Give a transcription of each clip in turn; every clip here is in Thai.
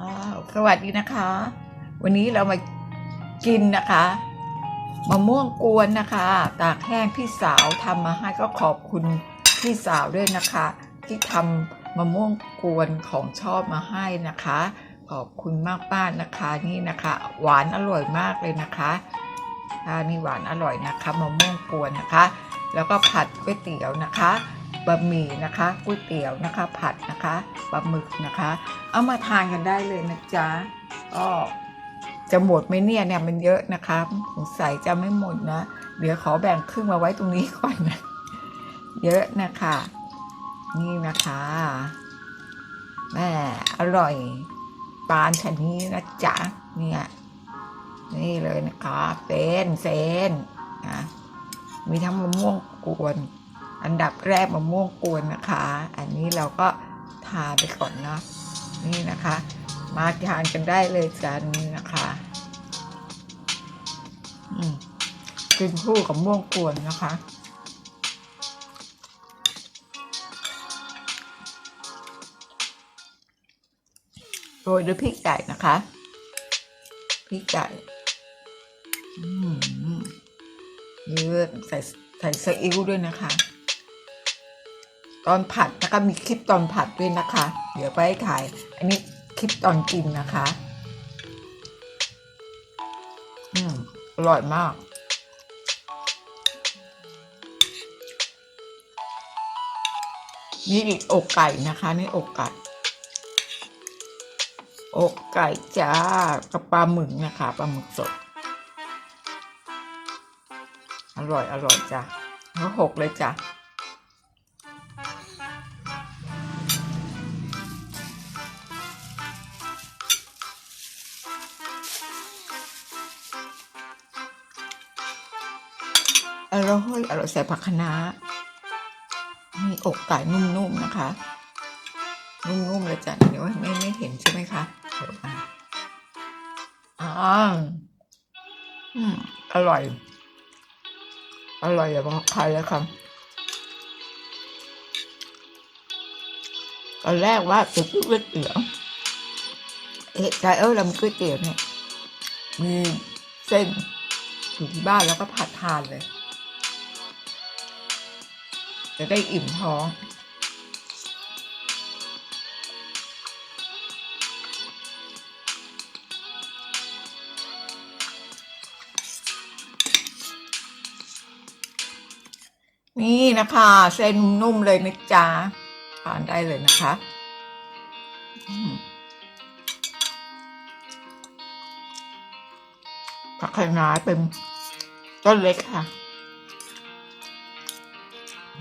อ้าวสวัสดีนะคะ วันนี้เรามากินนะคะมะม่วงกวนนะคะ ตากแห้งพี่สาวทำมาให้ก็ขอบคุณพี่สาวด้วยนะคะ ที่ทำมะม่วงกวนของชอบมาให้นะคะ ขอบคุณมากป้านนะคะนี่นะคะ หวานอร่อยมากเลยนะคะอ่านี่หวานอร่อยนะคะมะม่วงกวนนะคะ แล้วก็ผัดก๋วยเตี๋ยวนะคะ บะหมี่นะคะก๋วยเตี๋ยวนะคะ ผัดนะคะปลาหมึกนะคะ เอามาทานกันได้เลยนะจ๊ะก็จะหมดไหมเนี่ยเนี่ยมันเยอะนะคะสงสัยจะไม่หมดนะเดี๋ยวขอแบ่งครึ่งมาไว้ตรงนี้ก่อนนะเยอะนะคะ นี่นะคะแม่อร่อยปานชนี้นะจ๊ะเนี่ยนี่เลยนะคะเป็นเซนนะมีทั้งมะม่วงกวน อันดับแรกมะม่วงกวนนะคะ อันนี้เราก็ทาไปก่อนเนาะนี่นะคะ มาทานกันได้เลยจานนี้นะคะอืมกินคู่กับม่วงกวนนะคะ โรยด้วยพริกไก่นะคะ พริกไก่อืมเยอะใส่ใส่ซีอิ๊วด้วยนะคะ อนผัดนะคะมีคลิปตอนผัดด้วยนะคะ เดี๋ยวไปถ่าย อันนี้คลิปตอนกินนะคะ อืมอร่อยมากนี่อกไก่นะคะนี่อกไก่ อกไก่จ้ากับปลาหมึกนะคะปลาหมึกสด อร่อยอร่อยจ้ะแล้วหกเลยจ้ะ อร่อยอร่อยใส่ผักคะน้ามีอกไก่นุ่มๆนะคะ นุ่มๆเลยจ้ะเดี๋ยวไม่ไม่เห็นใช่ไหมคะเดี๋ยวมาอ่าอืมอร่อย อร่อยอย่าบอกใครเลยครับตอนแรกว่าจะกินก๋วยเตี๋ยวเอ๊ะใจเออเรามีก๋วยเตี๋ยวเนี่ยมีเส้นอยู่ที่บ้านแล้วก็ผัดทานเลย จะได้อิ่มท้อง นี่นะคะ เส้นนุ่มเลยนะจ๊ะทานได้เลยนะคะอืมผักคะน้าเป็นต้นเล็กค่ะ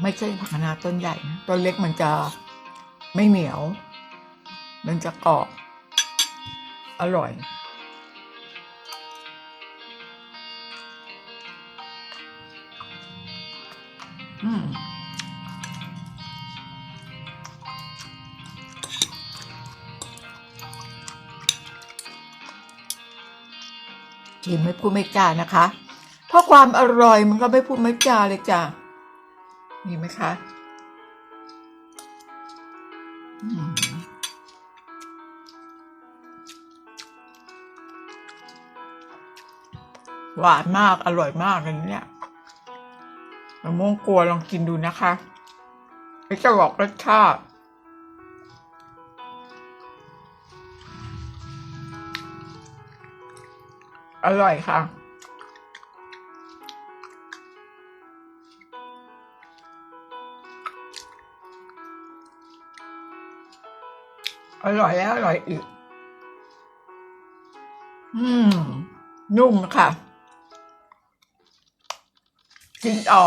ไม่ใช่ผักคะน้าต้นใหญ่นะต้นเล็กมันจะไม่เหนียว มันจะกรอบ อร่อยอืมกินไม่พูดไม่จานะคะ เพราะความอร่อยมันก็ไม่พูดไม่จาเลยจ้ะ มีไหมคะอืหวานมาก อร่อยมากเลยเนี่ยมะม่วงกลัวลองกินดูนะคะไม่จะบอกรสชาติอร่อยค่ะ อร่อยแล้วอร่อยอีก อืม นุ่มค่ะ กินต่อ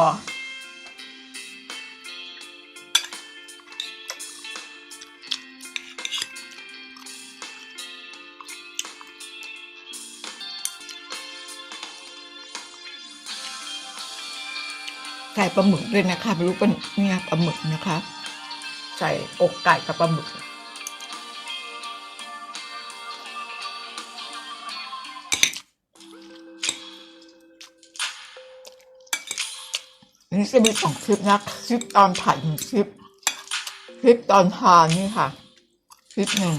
ใส่ปลาหมึกด้วยนะคะไม่รู้เป็นเนี่ยปลาหมึกนะคะ ใส่อกไก่กับปลาหมึก นี่จะมีสองคลิปนะคลิปตอนถ่ายหนึ่งคลิป คลิปตอนทานนี่ค่ะ คลิปหนึ่ง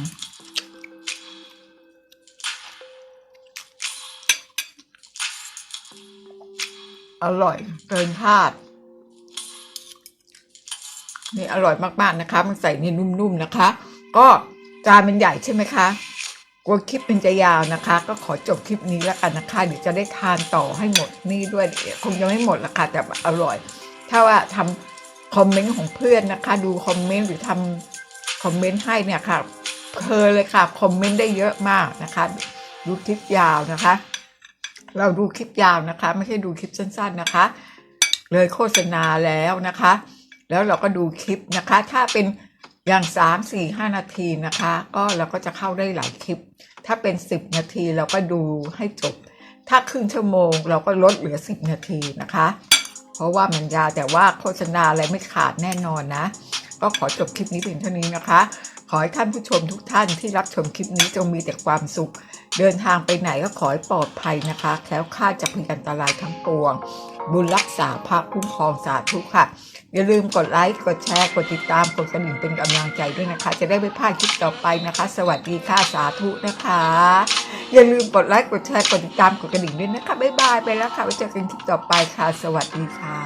อร่อยเกินคาดนี่อร่อยมากๆนะคะ มันใส่นี่นุ่มๆนะคะ ก็จานมันใหญ่ใช่ไหมคะ กลัวคลิปมันจะยาวนะคะ ก็ขอจบคลิปนี้แล้วกันนะคะเดี๋ยวจะได้ทานต่อให้หมดนี่ด้วยเดี๋ยวคงยังไม่หมดละค่ะแต่อร่อย ถ้าว่าทำคอมเมนต์ของเพื่อนนะคะ ดูคอมเมนต์หรือทำคอมเมนต์ให้เนี่ยค่ะเพลินเลยค่ะคอมเมนต์ได้เยอะมากนะคะ ดูคลิปยาวนะคะ เราดูคลิปยาวนะคะ ไม่ใช่ดูคลิปสั้น ๆนะคะ เลยโฆษณาแล้วนะคะ แล้วเราก็ดูคลิปนะคะ ถ้าเป็น อย่างสามสี่ห้านาทีนะคะ ก็เราก็จะเข้าได้หลายคลิป ถ้าเป็นสิบนาทีเราก็ดูให้จบ ถ้าครึ่งชั่วโมงเราก็ลดเหลือสิบนาทีนะคะ เพราะว่ามันยาวแต่ว่าโฆษณาอะไรไม่ขาดแน่นอนนะ ก็ขอจบคลิปนี้เพียงเท่านี้นะคะ ขอให้ท่านผู้ชมทุกท่านที่รับชมคลิปนี้จงมีแต่ความสุข เดินทางไปไหนก็ขอให้ปลอดภัยนะคะ แคล้วคลาดจากพยันตรายทั้งปวง บุญรักษาพระคุ้มครองสาธุค่ะ อย่าลืมกดไลค์ กดแชร์ กดติดตาม กดกระดิ่งเป็นกำลังใจด้วยนะคะ จะได้ไม่พลาดคลิปต่อไปนะคะ สวัสดีค่ะสาธุนะคะ อย่าลืมกดไลค์ กดแชร์ กดติดตาม กดกระดิ่งด้วยนะคะ บ๊ายบายไปแล้วค่ะไว้เจอกันคลิปต่อไปค่ะ สวัสดีค่ะ